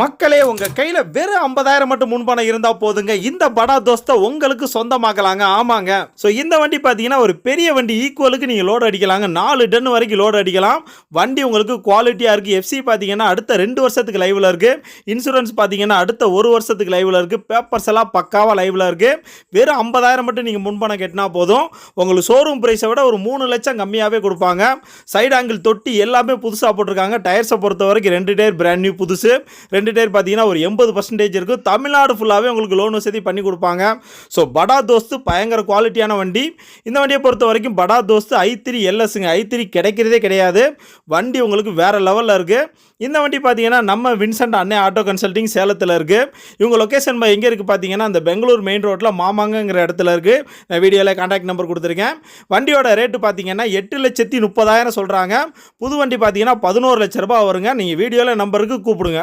மக்களே உங்க கையில வெறும் ஐம்பதாயிரம் மட்டும் முன்பணம் இருந்தா போதுங்க. இந்த படா தோஸ்தை உங்களுக்கு சொந்தமாக்கலாங்க. ஆமாங்க. ஸோ இந்த வண்டி பார்த்தீங்கன்னா ஒரு பெரிய வண்டி ஈக்குவலுக்கு நீங்கள் லோடு அடிக்கலாங்க. நாலு டன் வரைக்கும் லோடு அடிக்கலாம். வண்டி உங்களுக்கு குவாலிட்டியாக இருக்குது எஃப்சி பார்த்தீங்கன்னா அடுத்த ரெண்டு வருஷத்துக்கு லைவில் இருக்குது இன்சூரன்ஸ் பார்த்தீங்கன்னா அடுத்த ஒரு வருஷத்துக்கு லைவில் இருக்குது பேப்பர்ஸ் எல்லாம் பக்காவாக லைவில் இருக்குது வெறும் ஐம்பதாயிரம் மட்டும் நீங்கள் முன்பணம் கட்டினா போதும். உங்களுக்கு ஷோரூம் ப்ரைஸை விட ஒரு மூணு லட்சம் கம்மியாகவே கொடுப்பாங்க. சைடு ஆங்கிள் தொட்டி எல்லாமே புதுசாக போட்டிருக்காங்க. டயர்ஸை பொறுத்த வரைக்கும் ரெண்டு டயர் பிராண்ட் நியூ புதுசு. ரெண்டு டயர் பார்த்தீங்கன்னா ஒரு எண்பது பர்சன்டேஜ் இருக்கும் தமிழ்நாடு ஃபுல்லாகவே உங்களுக்கு லோன் வசதி பண்ணி கொடுப்பாங்க. ஸோ படா தோஸ்து பயங்கர குவாலிட்டியான வண்டி. இந்த வண்டியை பொறுத்த வரைக்கும் படா தோஸ்து ஐ த்ரீ எல்எஸ்ங்க ஐ த்ரீ கிடைக்கிறதே கிடையாது. வண்டி உங்களுக்கு வேறு லெவலில் இருக்குது இந்த வண்டி பார்த்தீங்கன்னா நம்ம வின்சென்ட் அண்ணே ஆட்டோ கன்சல்டிங் சேலத்தில் இருக்குது இவங்க லொக்கேஷன் எங்கே இருக்குது பார்த்தீங்கன்னா அந்த பெங்களூர் மெயின் ரோட்டில் மாமாங்கங்கிற இடத்துல இருக்குது நான் வீடியோவில் காண்டாக்ட் நம்பர் கொடுத்துருக்கேன். வண்டியோட ரேட்டு பார்த்தீங்கன்னா எட்டு லட்சத்தி முப்பதாயிரம் சொல்கிறாங்க புது வண்டி பார்த்தீங்கன்னா பதினோரு லட்ச ரூபா வருங்க. நீங்கள் வீடியோவில் நம்பருக்கு கூப்பிடுங்க.